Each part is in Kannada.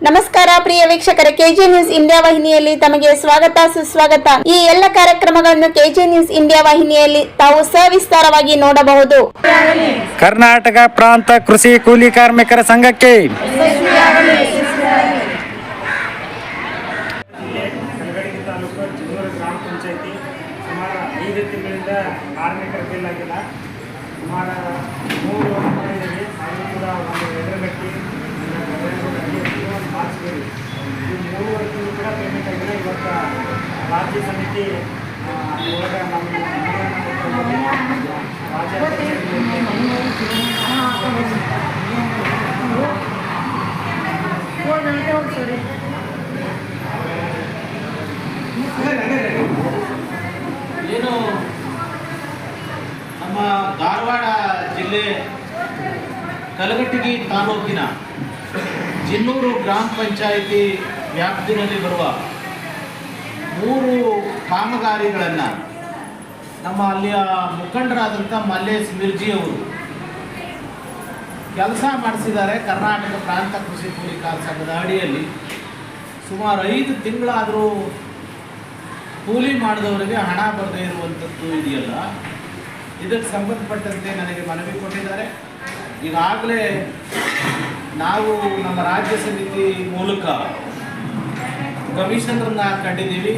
ನಮಸ್ಕಾರ ಪ್ರಿಯ ವೀಕ್ಷಕರ ಕೆಜೆ ನ್ಯೂಸ್ ಇಂಡಿಯಾ ವಾಹಿನಿಯಲ್ಲಿ ತಮಗೆ ಸ್ವಾಗತ ಸುಸ್ವಾಗತ. ಈ ಎಲ್ಲ ಕಾರ್ಯಕ್ರಮಗಳನ್ನು ಕೆಜೆ ನ್ಯೂಸ್ ಇಂಡಿಯಾ ವಾಹಿನಿಯಲ್ಲಿ ತಾವು ಸವಿಸ್ತಾರವಾಗಿ ನೋಡಬಹುದು. ಕರ್ನಾಟಕ ಪ್ರಾಂತ ಕೃಷಿ ಕೂಲಿ ಕಾರ್ಮಿಕರ ಸಂಘಕ್ಕೆ. ಸುಮಾರು ಐದು ತಿಂಗಳಿಂದ ಕಾರ್ಮಿಕರ ಬಿಲ್ ಆಗಿಲ್ಲ ಸುಮಾರು ಮೂರು ಮನೆಯಲ್ಲಿ ಅದು ಕೂಡ ಒಂದು ಎದುರುಗಟ್ಟಿ ಒಂದು ಮಾರ್ಚ್ಬೇರಿ ಈ ಮೂರುವರೆ ತಿಂಗಳು ಕೂಡ ಪೇಮೆಂಟ್ ಆಗಿಲ್ಲ ಇವತ್ತು ರಾಜ್ಯ ಸಮಿತಿ ಆ, ಒಳಗೆ ನಮ್ಮ ಮನವಿಯನ್ನ ಕೊಟ್ಟಿದ್ದೀವಿ. ರಾಜ್ಯ ಏನು ನಮ್ಮ ಧಾರವಾಡ ಜಿಲ್ಲೆ ಕಲಘಟಗಿ ತಾಲೂಕಿನ ಜಿನ್ನೂರು ಗ್ರಾಮ ಪಂಚಾಯಿತಿ ವ್ಯಾಪ್ತಿನಲ್ಲಿ ಬರುವ ಮೂರು ಕಾಮಗಾರಿಗಳನ್ನು ನಮ್ಮ ಅಲ್ಲಿಯ ಮುಖಂಡರಾದಂಥ ಮಲ್ಲೇಶ್ ಮಿರ್ಜಿ ಅವರು ಕೆಲಸ ಮಾಡಿಸಿದ್ದಾರೆ ಕರ್ನಾಟಕ ಪ್ರಾಂತ ಕೃಷಿ ಕೂಲಿಕಾರ ಸಂಘದ ಅಡಿಯಲ್ಲಿ. ಸುಮಾರು ಐದು ತಿಂಗಳಾದರೂ ಕೂಲಿ ಮಾಡಿದವರಿಗೆ ಹಣ ಬರದೇ ಇರುವಂಥದ್ದು ಇದೆಯಲ್ಲ? ಇದಕ್ಕೆ ಸಂಬಂಧಪಟ್ಟಂತೆ ನನಗೆ ಮನವಿ ಕೊಟ್ಟಿದ್ದಾರೆ. ಈಗಾಗಲೇ ನಾವು ನಮ್ಮ ರಾಜ್ಯ ಸಮಿತಿ ಮೂಲಕ ಕಮಿಷನರನ್ನ ಕಂಡಿದ್ದೀವಿ.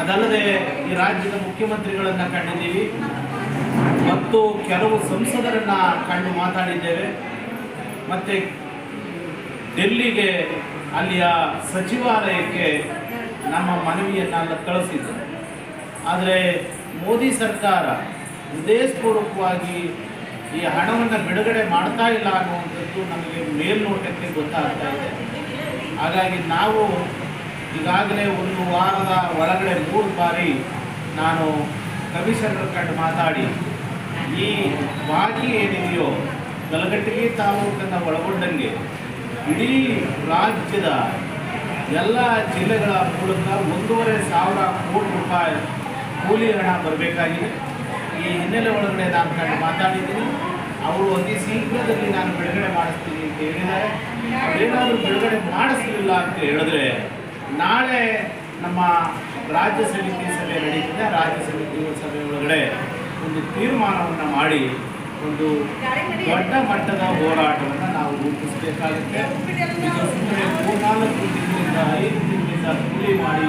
ಅದಲ್ಲದೆ ಈ ರಾಜ್ಯದ ಮುಖ್ಯಮಂತ್ರಿಗಳನ್ನು ಕಂಡಿದ್ದೀವಿ. ಮತ್ತು ಕೆಲವು ಸಂಸದರನ್ನ ಕಂಡು ಮಾತಾಡಿದ್ದೇವೆ. ಮತ್ತು ಡೆಲ್ಲಿಗೆ ಅಲ್ಲಿಯ ಸಚಿವಾಲಯಕ್ಕೆ ನಮ್ಮ ಮನವಿಯನ್ನು ಕಳಿಸಿದ್ದೆ. ಆದರೆ ಮೋದಿ ಸರ್ಕಾರ ಉದ್ದೇಶಪೂರ್ವಕವಾಗಿ ಈ ಹಣವನ್ನು ಬಿಡುಗಡೆ ಮಾಡ್ತಾ ಇಲ್ಲ ಅನ್ನುವಂಥದ್ದು ನಮಗೆ ಮೇಲ್ನೋಟಕ್ಕೆ ಗೊತ್ತಾಗ್ತಾ ಇದೆ. ಹಾಗಾಗಿ ನಾವು ಈಗಾಗಲೇ ಒಂದು ವಾರದ ಒಳಗಡೆ ಮೂರು ಬಾರಿ ನಾನು ಕಮಿಷನರ್ ಕಂಡು ಮಾತಾಡಿ, ಈ ಬಾಕಿ ಏನಿದೆಯೋ ಕಲಘಟಗಿ ತಾಲೂಕನ್ನು ಒಳಗೊಂಡಂಗೆ ಇಡೀ ರಾಜ್ಯದ ಎಲ್ಲ ಜಿಲ್ಲೆಗಳ ಮೂಲಕ ಒಂದೂವರೆ ಸಾವಿರ ಕೋಟಿ ರೂಪಾಯಿ ಕೂಲಿ ಹಣ ಬರಬೇಕಾಗಿದೆ. ಈ ಹಿನ್ನೆಲೆ ಒಳಗಡೆ ನಾನು ಕಂಡು ಮಾತಾಡಿದ್ದೀನಿ. ಅವರು ಅತಿ ಶೀಘ್ರದಲ್ಲಿ ನಾನು ಬಿಡುಗಡೆ ಮಾಡಿಸ್ತೀನಿ ಅಂತ ಹೇಳಿದ್ದಾರೆ. ಏನಾದರೂ ಬಿಡುಗಡೆ ಮಾಡಿಸಲಿಲ್ಲ ಅಂತ ಹೇಳಿದ್ರೆ ನಾಳೆ ನಮ್ಮ ರಾಜ್ಯ ಸಮಿತಿ ಸಭೆ ನಡೀತಿದೆ ರಾಜ್ಯ ಸಮಿತಿ ಸಭೆ ಒಳಗಡೆ ಒಂದು ತೀರ್ಮಾನವನ್ನು ಮಾಡಿ ಒಂದು ದೊಡ್ಡ ಮಟ್ಟದ ಹೋರಾಟವನ್ನು ನಾವು ರೂಪಿಸಬೇಕಾಗುತ್ತೆ. ಸುಮ್ಮನೆ ಮೂರ್ನಾಲ್ಕು ತಿಂಗಳಿಂದ ಐದು ತಿಂಗಳಿಂದ ಕೂಲಿ ಮಾಡಿ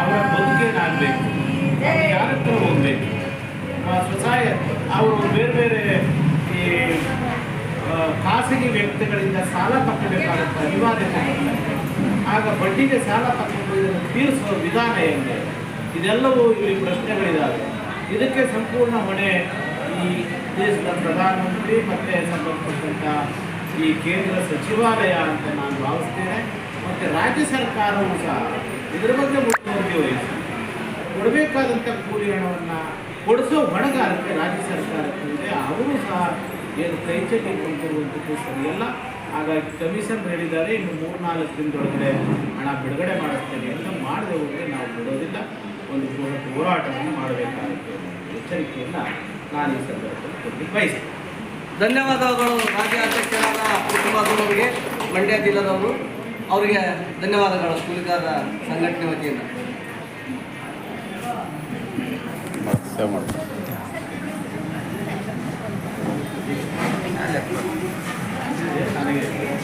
ಅವರ ಬದುಕೇನಾಗಬೇಕು? ಯಾರ ಹತ್ರ ಹೋಗ್ಬೇಕು? ಸ್ವಸಹಾಯ ಅವರು ಬೇರೆ ಬೇರೆ ಈ ಖಾಸಗಿ ವ್ಯಕ್ತಿಗಳಿಂದ ಸಾಲ ತಕ್ಕಬೇಕಾಗುತ್ತೆ ಅನಿವಾರ್ಯತೆ. ಆಗ ಬಡ್ಡಿಗೆ ಸಾಲ ತಕ್ಕೊಂಡು ಇದನ್ನು ತೀರಿಸುವ ವಿಧಾನ ಏನಿದೆ ಇದೆಲ್ಲವೂ ಇಲ್ಲಿ ಪ್ರಶ್ನೆಗಳಿದ್ದಾವೆ ಇದಕ್ಕೆ ಸಂಪೂರ್ಣ ಹೊಣೆ ಈ ದೇಶದ ಪ್ರಧಾನಮಂತ್ರಿ ಮತ್ತು ಸಂಬಂಧಪಟ್ಟಂಥ ಈ ಕೇಂದ್ರ ಸಚಿವಾಲಯ ಅಂತ ನಾನು ಭಾವಿಸ್ತೇನೆ. ಮತ್ತು ರಾಜ್ಯ ಸರ್ಕಾರವೂ ಸಹ ಇದರ ಬಗ್ಗೆ ಮುಖ್ಯಮಂತ್ರಿ ವಹಿಸಿ ಕೊಡಬೇಕಾದಂಥ ಕೂಲಿ ಹಣವನ್ನು ಕೊಡಿಸೋ ಹೊಣೆಗಾರಿಕೆ ರಾಜ್ಯ ಸರ್ಕಾರಕ್ಕೆ ಇದೆ. ಅವರು ಸಹ ಏನು ಕೈ ಚೆಲ್ಲಿ ಕೊಂತಿರುವಂಥದ್ದು ಸರಿಯಲ್ಲ. ಹಾಗಾಗಿ ಕಮಿಷನ್ ಹೇಳಿದ್ದಾರೆ ಇನ್ನು ಮೂರ್ನಾಲ್ಕು ದಿನದೊಳಗಡೆ ಹಣ ಬಿಡುಗಡೆ ಮಾಡಿಸ್ತೇನೆ ಅಂತ ಮಾಡದೆ ಹೋದರೆ ನಾವು ಬಿಡೋದಿಲ್ಲ. ಒಂದು ಹೋರಾಟವನ್ನು ಮಾಡಬೇಕಾಗುತ್ತೆ ಎಚ್ಚರಿಕೆಯನ್ನು ನಾನು ಈ ಸಂದರ್ಭದಲ್ಲಿ ಕೊಡಲಿಕ್ಕೆ ಬಯಸ್ತೇನೆ. ಧನ್ಯವಾದಗಳು ರಾಜ್ಯ ಅಧ್ಯಕ್ಷರಾದ ಕುಟುಂಬದವರಿಗೆ ಮಂಡ್ಯ ಜಿಲ್ಲಾದವರು. ಅವರಿಗೆ ಧನ್ಯವಾದಗಳು ಕೂಲಿಗಾರ ಸಂಘಟನೆ ವತಿಯಿಂದ.